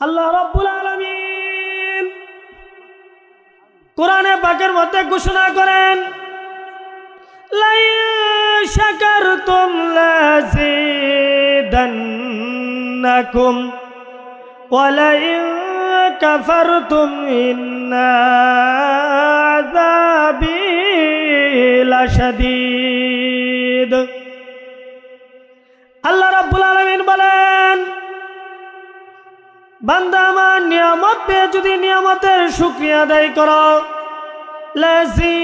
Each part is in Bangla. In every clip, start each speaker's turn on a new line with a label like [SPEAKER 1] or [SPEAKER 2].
[SPEAKER 1] আল্লাহ রব্বুল আলমিন কোরআনে পাকের মধ্যে ঘোষণা করেন আল্লাহ রাব্বুল আলামিন বলেন বান্দা আমার নিয়ামত পেয়ে যদি নিয়ামতের শুক্রিয়া আদায় করো। লাজিদান্নাকুম।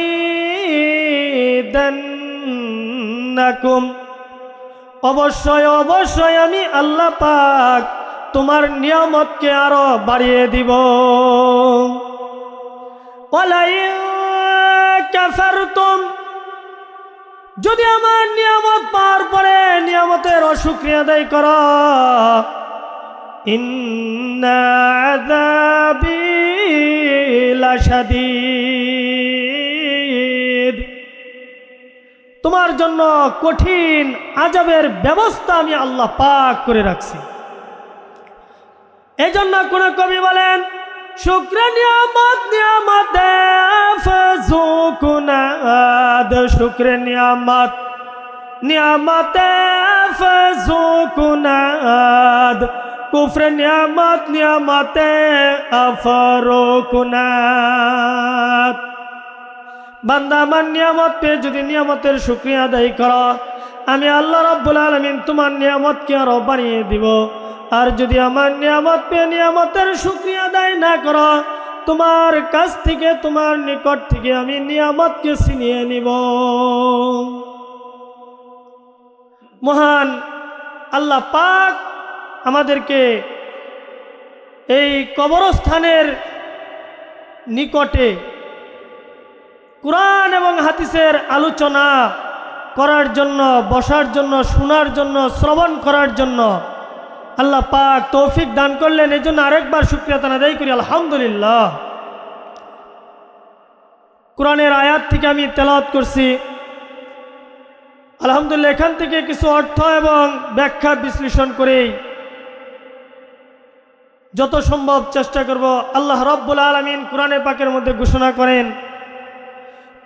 [SPEAKER 1] অবশ্যই অবশ্যই আমি আল্লাহ পাক তোমার নিয়ামতকে আরও বাড়িয়ে দিব। যদি আমার নিয়ামত পাওয়ার পরে নিয়ামতের অসুক্রিয়া আদায় কর লাশাদীদ। তোমার জন্য কঠিন আজাবের ব্যবস্থা আমি আল্লাহ পাক করে রাখছি। এই জন্য কোন কবি বলেন, শুক্র নিয়ামত নিয়ামত ফজুকুনাদ শুক্র নিয়ামত ফজুকুনাদ কুফর নিয়ামত নিয়ামত আফরুকুনাদ বান্দা আমার নিয়ামত পেয়ে যদি নিয়ামতের শুক্রিয়া আদায় করো, আমি আল্লাহ রাব্বুল আলমিন তোমার নিয়ামতকে আরও বানিয়ে দিব। আর যদি আমার নিয়ামত পেয়ে নিয়ামতের শুক্রিয়া আদায় না করো, তোমার কাছ থেকে, তোমার নিকট থেকে আমি নিয়ামতকে ছিনিয়ে নিব। মহান আল্লাহ পাক আমাদেরকে এই কবরস্থানের নিকটে কোরআন এবং হাদিসের আলোচনা করার জন্য, বসার জন্য, শোনার জন্য, শ্রবণ করার জন্য আল্লাহ পাক তৌফিক দান করলেন। এই জন্য আরেকবার শুক্রিয়া তান আদায় করি, আলহামদুলিল্লাহ। কোরআনের আয়াত থেকে আমি তেলাওয়াত করছি। আলহামদুলিল্লাহ, এখান থেকে কিছু অর্থ এবং ব্যাখ্যা বিশ্লেষণ করেই যত সম্ভব চেষ্টা করব আল্লাহ রব্বুল আলমিন কোরআনে পাকের মধ্যে ঘোষণা করেন,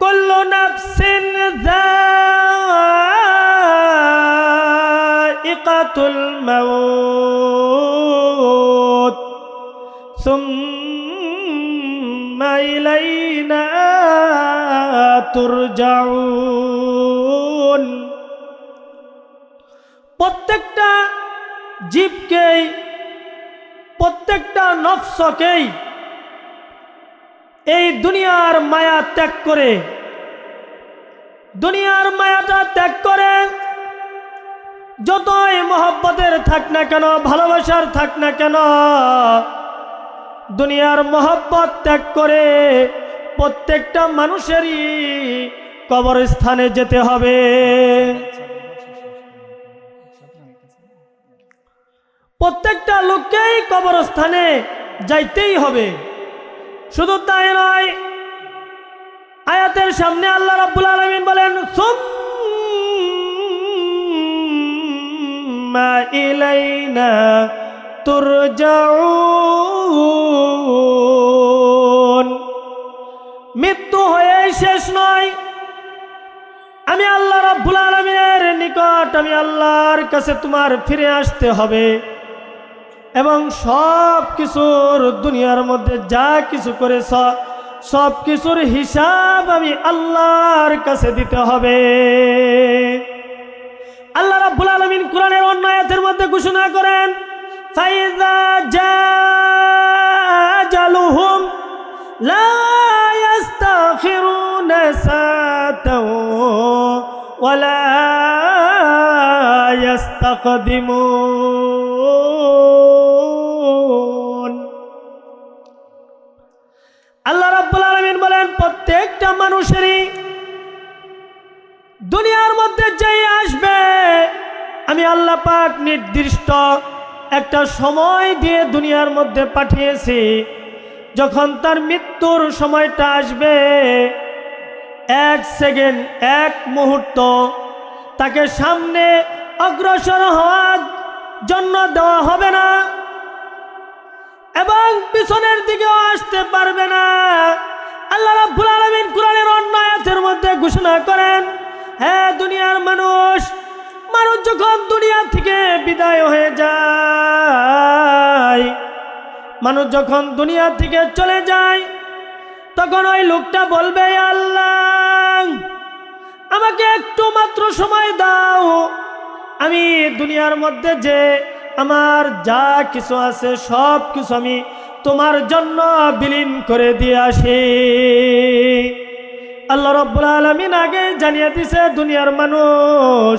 [SPEAKER 1] কল্লো প্রত্যেকটা জীবকেই প্রত্যেকটা নফসকেই এই দুনিয়ার মায়া ত্যাগ করে, দুনিয়ার মায়াটা ত্যাগ করে, যতই মহব্বতের থাক না কেন, ভালোবাসার থাক না কেন, দুনিয়ার মহব্বত ত্যাগ করে প্রত্যেকটা মানুষেরই কবরস্থানে যেতে হবে। প্রত্যেকটা লোককেই কবরস্থানে যাইতেই হবে। শুধু তাই নয়, আয়াতের সামনে আল্লাহ রাব্বুল আলামিন বলেন ইলাইনা তুরজাউন। মৃত্যু হয়ে শেষ নয়। আমি আল্লাহ রাব্বুল আলামিনের নিকট, আমি আল্লাহর কাছে তোমার ফিরে আসতে হবে। এবং সব কিছুর দুনিয়ার মধ্যে যা কিছু করেছ, সব কিছুর হিসাব আমি আল্লাহর কাছে দিতে হবে। আল্লাহ রাব্বুল আলামিন কোরআনের অন্য আয়াতের মধ্যে ঘোষণা করেন, ফাইজা জালুহুম লা ইস্তাখিরুনা সাতাও ওয়ালা ইস্তাকদিমুন। প্রত্যেকটা মানুষেরই দুনিয়ার মধ্যে যেই আসবে, আমি আল্লাহ পাক নির্দিষ্ট একটা সময় দিয়ে দুনিয়ার মধ্যে পাঠিয়েছি। যখন তার মৃত্যুর সময়টা আসবে, এক সেকেন্ড, এক মুহূর্ত তাকে সামনে অগ্রসর হওয়ার জন্য দেওয়া হবে না এবং পিছনের দিকেও আসতে পারবে না। আল্লাহ রাব্বুল আলামিন কোরআনের অন্য আয়াতের মধ্যে ঘোষণা করেন হ্যাঁ দুনিয়ার মানুষ মানুষ যখন দুনিয়া থেকে বিদায় হয়ে যায়, মানুষ যখন দুনিয়া থেকে চলে যায়, তখন ওই লোকটা বলবে আল্লাহ, আমাকে একটু মাত্র সময় দাও, আমি দুনিয়ার মধ্যে যে আমার যা কিছু আছে সব কিছু আমি তোমার জন্য বিলীন করে দিয়ে আসি। আল্লাহ রব্বুল আলমিন আগে জানিয়ে দিছে, দুনিয়ার মানুষ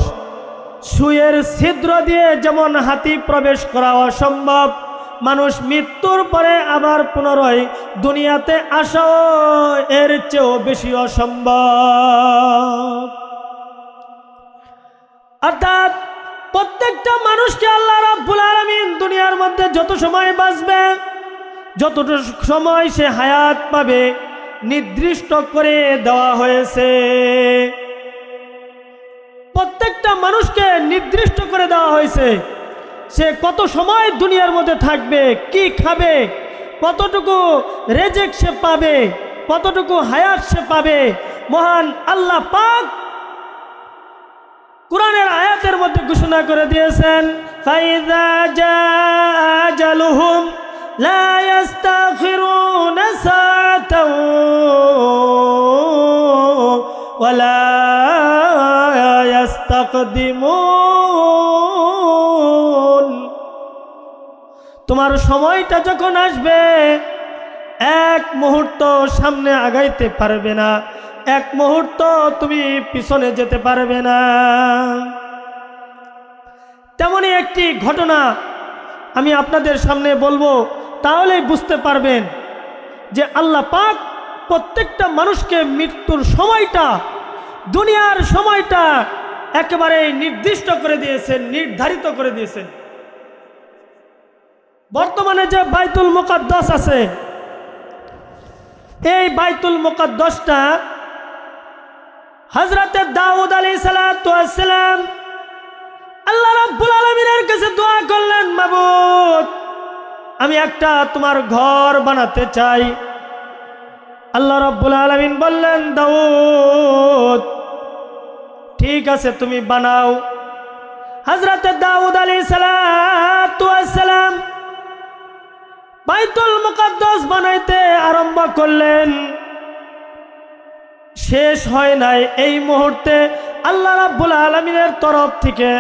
[SPEAKER 1] সুয়ের ছিদ্র দিয়ে যেমন হাতি প্রবেশ করা অসম্ভব, মানুষ মৃত্যুর পরে আবার পুনরায় দুনিয়াতে আসাও এর চেয়েও বেশি অসম্ভব। অর্থাৎ প্রত্যেকটা মানুষকে আল্লাহ রাব্বুল আলামিন দুনিয়ার মধ্যে যত সময় বাঁচবে যতটুকু সময় সে হায়াত পাবে, নির্দিষ্ট করে দেওয়া হয়েছে। প্রত্যেকটা মানুষকে নির্দিষ্ট করে দেওয়া হয়েছে। সে কত সময় দুনিয়ার মধ্যে থাকবে, কি খাবে, কতটুকু রেজেক সে পাবে, কতটুকু হায়াত সে পাবে, মহান আল্লাহ পাক কোরআনের আয়াতের মধ্যে ঘোষণা করে দিয়েছেন ফাইদা জালুহুম লা ইস্তাখিরুনা সাআতাও ওয়ালা ইস্তাকদিমুন তোমার সময়টা যখন আসবে, এক মুহূর্ত সামনে আগাইতে পারবে না। এক মুহূর্ত তুমি পিছনে যেতে পারবে না। তেমনই একটি ঘটনা আমি আপনাদের সামনে বলব। তাহলেই বুঝতে পারবেন যে আল্লাহ পাক প্রত্যেকটা মানুষকে মৃত্যুর সময়টা, দুনিয়ার সময়টা একেবারে নির্দিষ্ট করে দিয়েছেন, নির্ধারিত করে দিয়েছেন। বর্তমানে যে বাইতুল মোকাদ্দস আছে, এই বাইতুল মোকাদ্দসটা হজরতে দাউদ আলী সালাম আল্লাহ রাব্বুল আলমিনের কাছে দোয়া করলেন, মাবুদ আমি একটা তোমার ঘর বানাতে চাই। আল্লাহ রাব্বুল আলমিন বললেন, দাউদ, ঠিক আছে, তুমি বানাও। হজরতে দাউদ আলী সালাম বাইতুল মুকাদ্দাস বানাইতে আরম্ভ করলেন। শেষ হয় নাই এই মুহূর্তে আল্লাহ রাব্বুল আলমিনের তরফ থেকে।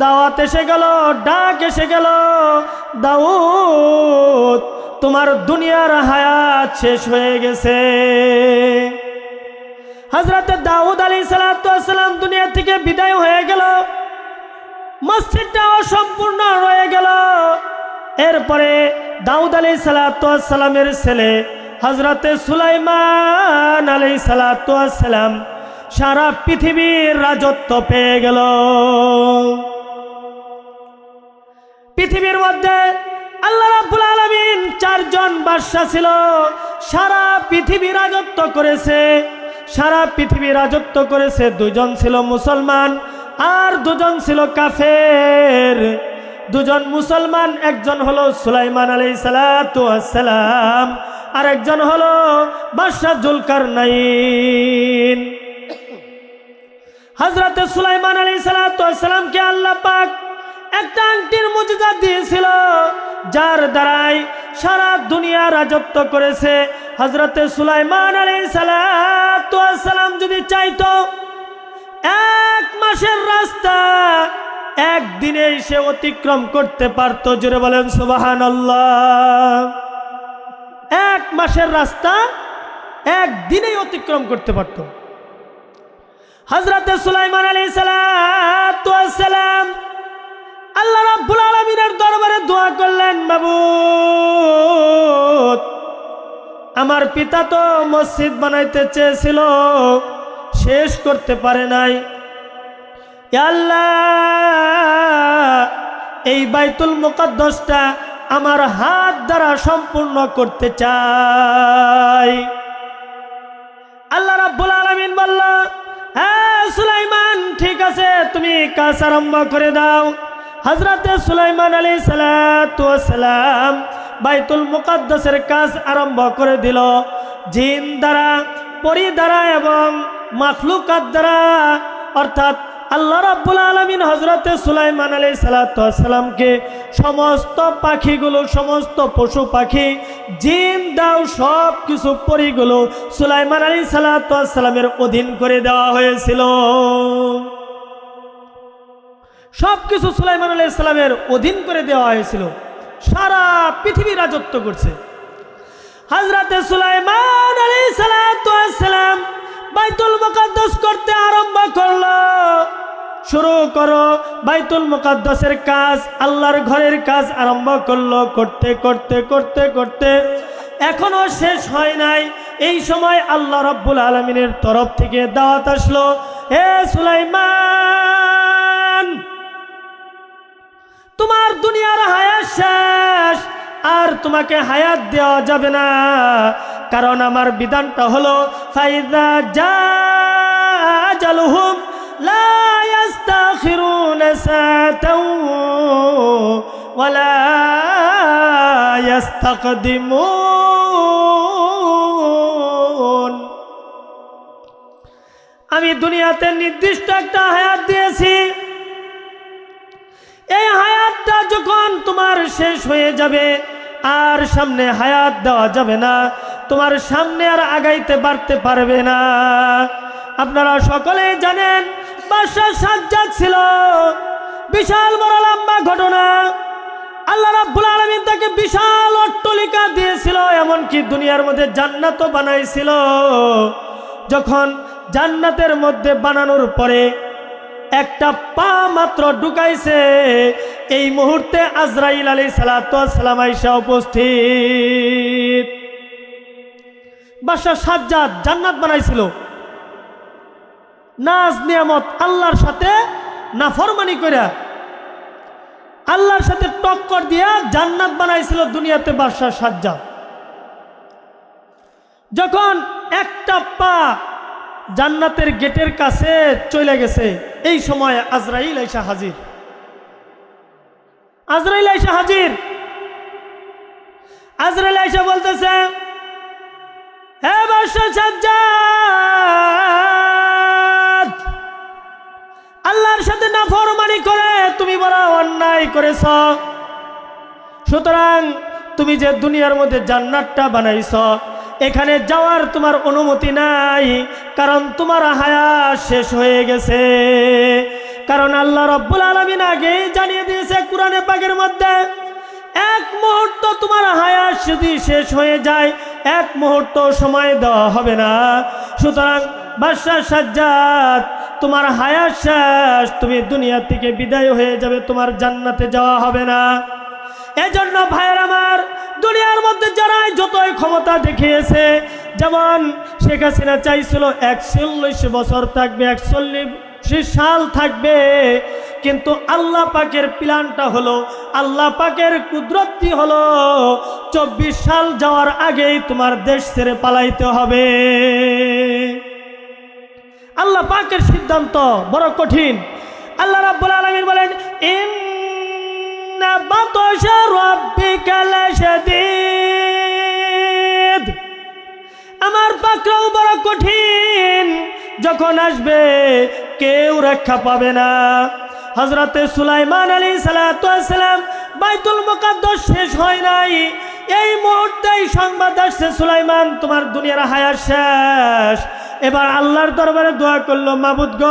[SPEAKER 1] দাওয়াত এসে গেল, ডাক এসে গেল, দাউদ, তোমার দুনিয়ার হায়াত শেষ হয়ে গেছে। হজরত দাউদ আলী সালাম দুনিয়া থেকে বিদায় হয়ে গেল মসজিদটা অসম্পূর্ণ রয়ে গেল। এরপরে দাউদ আলী সালাতামের ছেলে হজরতে সুলাইমান আলী সালাতাম সারা পৃথিবীর রাজত্ব পেয়ে গেল। পৃথিবীর মধ্যে আল্লাহ রাব্বুল আলমিন চারজন বাদশা ছিল। সারা পৃথিবী রাজত্ব করেছে। সারা পৃথিবী রাজত্ব করেছে। দুজন ছিল মুসলমান আর দুজন ছিল কাফের। দুজন মুসলমান, একজন হলো সুলাইমান আলাই সালাম আর একজন হলো বাদশাহ জুলকার নাইন হজরতে সুলাইমান আলী সালাতামকে আল্লাহ পাক একটা আংটির মজুদা দিয়েছিল, যার দ্বারাই সারা দুনিয়া রাজত্ব করেছে। হজরতে সুলাইমান আলী সালাম যদি চাইতো, এক মাসের রাস্তা একদিনেই সে অতিক্রম করতে পারত। জোরে বলেন সুবাহান এক মাসের রাস্তা একদিনেই অতিক্রম করতে পারত। হজরতে সুলাইমান আলী সালাম আল্লাহ রাব্বুল আলমিনের দরবারে দোয়া করলেন, বাবু, আমার পিতা তো মসজিদ বানাইতে চেয়েছিল, শেষ করতে পারে নাই। আল্লাহ, এই বাইতুল মুকদ্দসটা আমার হাত দ্বারা সম্পূর্ণ করতে চাই। আল্লাহ রাব্বুল আলামিন বলল হ্যাঁ সুলাইমান, ঠিক আছে, তুমি কাজ আরম্ভ করে দাও। হজরতে সুলাইমান আলী সালাম বাইতুল মুকাদ্দাসের কাজ আরম্ভ করে দিল। জিন দ্বারা, পরি দ্বারা এবং মাখলুকাত দ্বারা। অর্থাৎ আল্লাহ রাব্বুল আলমিন হজরতে সুলাইমান আলী সালাতামকে সমস্ত পাখিগুলো, সমস্ত পশু পাখি, জিন দাও সব কিছু পরিগুলো সুলাইমান আলী সালাতামের অধীন করে দেওয়া হয়েছিল। সব কিছু সুলাইমান আলী ইসলামের অধীন করে দেওয়া হয়েছিল। সারা পৃথিবী রাজত্ব করছে। হাজরাতে সুলাইমান আলী সালাম বাইতুল মুকাদ্দাস করতে আরম্ভ করল। শুরু করো, বাইতুল মুকাদ্দাসের কাজ, আল্লাহর ঘরের কাজ আরম্ভ করল। করতে করতে করতে করতে এখনও শেষ হয় নাই। এই সময় আল্লাহ রব্বুল আলমিনের তরফ থেকে দাওয়াত আসলো। হে সুলাইমান! তোমার দুনিয়ার হায়াত শেষ, আর তোমাকে হায়াত দেওয়া যাবে না। কারণ আমার বিধানটা হলো, ফাইদা জালুহুম লা আমি দুনিয়াতে নির্দিষ্ট একটা হায়াত দিয়েছি। তোমার শেষ হয়ে যাবে, আর সামনে হায়াত দেওয়া যাবে না। তোমার সামনে আর আগাইতে পারতে পারবে না। আপনারা সকলেই জানেন, বাদশাহ সাজ্জাদ ছিল বিশাল বড় লম্বা ঘটনা। আল্লাহ রাব্বুল আলামিন তাকে বিশাল অট্টলিকা দিয়েছিল, এমনকি দুনিয়ার মধ্যে জান্নাতও বানাইছিল। যখন জান্নাতের মধ্যে বানানোর পরে একটা পা মাত্র ঢুকাইছে এই মুহূর্তে আজরাইল আলী সালাতাম আইসা উপস্থিত। বাদশাহ সাজ্জাদ জান্নাত বানাইছিল। নাজ, নিয়ামত, আল্লাহর সাথে নাফরমানি কইরা আল্লাহর সাথে টক্কর দিয়া জান্নাত বানাইছিল দুনিয়াতে বাদশাহ সাজ্জাদ। যখন একটা পা জান্নাতের গেটের কাছে চলে গেছে, এই সময় আজরাইল আইসা হাজির। আজরাইল আইসা হাজির। আজরাইল আইসা বলতেছে, হে সাজ্জাদ, আল্লাহর সাথে নাফরমানি করে তুমি বড় অন্যায় করেছ। সুতরাং তুমি যে দুনিয়ার মধ্যে জান্নাতটা বানাইছ, এখানে যাওয়ার তোমার অনুমতি নাই, কারণ তোমার হায়াত শেষ হয়ে গেছে। কারণ আল্লাহ রব্বুল আলমিন আগেই জানিয়ে দিয়েছে কোরআনে পাকের মধ্যে এক মুহূর্ত তোমার হায়াত যদি শেষ হয়ে যায়, এক মুহূর্ত সময় দেওয়া হবে না। সুতরাং বাদশাহ সাজ্জাদ, তোমার হায়াত শেষ, তুমি দুনিয়া থেকে বিদায় হয়ে যাবে, তোমার জান্নাতে যাওয়া হবে না। এজন্য ভাইয়ের আমার, দুনিয়ার মধ্যে যারাই যতই ক্ষমতা দেখিয়েছে, যেমন শেখ হাসিনা চাইছিল একচল্লিশ বছর থাকবে, একচল্লিশ সাল থাকবে কিন্তু আল্লাহ পাকের প্ল্যানটা হলো, আল্লাহ পাকের কুদরতি হলো, চব্বিশ সাল যাওয়ার আগেই তোমার দেশ ছেড়ে পালাইতে হবে। আল্লাহ পাকের সিদ্ধান্ত বড় কঠিন। আল্লাহ রাব্বুল আলামিন বলেন লাশাদীদ। আমার পাকড়াও বড় কঠিন, যখন আসবে কেউ রক্ষা পাবে না। হজরতে সুলাইমান আলী সালাম বাইতুল মুকাদ্দাস শেষ হয় নাই। এই মুহূর্তেই সংবাদ আসছে, সুলাইমান, তোমার দুনিয়ার হায়াত শেষ। এবার আল্লাহর দরবারে দোয়া করল, মাবুদ গ,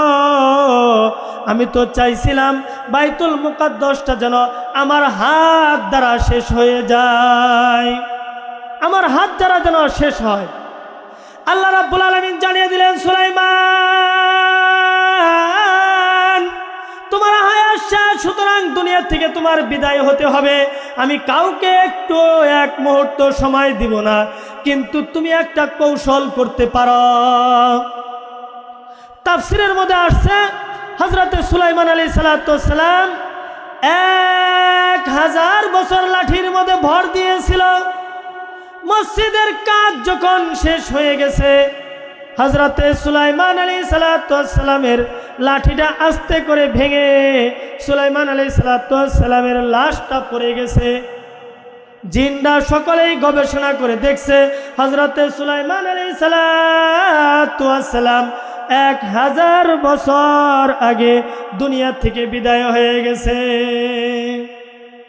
[SPEAKER 1] আমি তো চাইছিলাম বাইতুল মুকাদ্দসটা যেন আমার হাত দ্বারা শেষ হয়ে যায়। আমার হাত দ্বারা যেন শেষ হয়। আল্লাহ রাব্বুল আলামিন জানিয়ে দিলেন, সুলাইমান শেষ সুতরাং দুনিয়া থেকে তোমার বিদায় হতে হবে। আমি কাউকে একটু এক মুহূর্ত সময় দিব না, কিন্তু তুমি একটা কৌশল করতে পারো। তাফসিরের মধ্যে আসছে হজরতে সুলাইমান আলী সালাতাম এক হাজার বছর লাঠির মধ্যে ভর দিয়েছিল। মসজিদের কাজ যখন শেষ হয়ে গেছে হজরতে সুলাইমান আলী সালাতামের লাঠিটা আস্তে করে ভেঙে সুলাইমান আলী সালাতামের লাশটা পড়ে গেছে। জিনরা সকলেই গবেষণা করে দেখছে হজরতে সুলাইমান আলী সালাম এক হাজার বছর আগে দুনিয়া থেকে বিদায় হয়ে গেছে।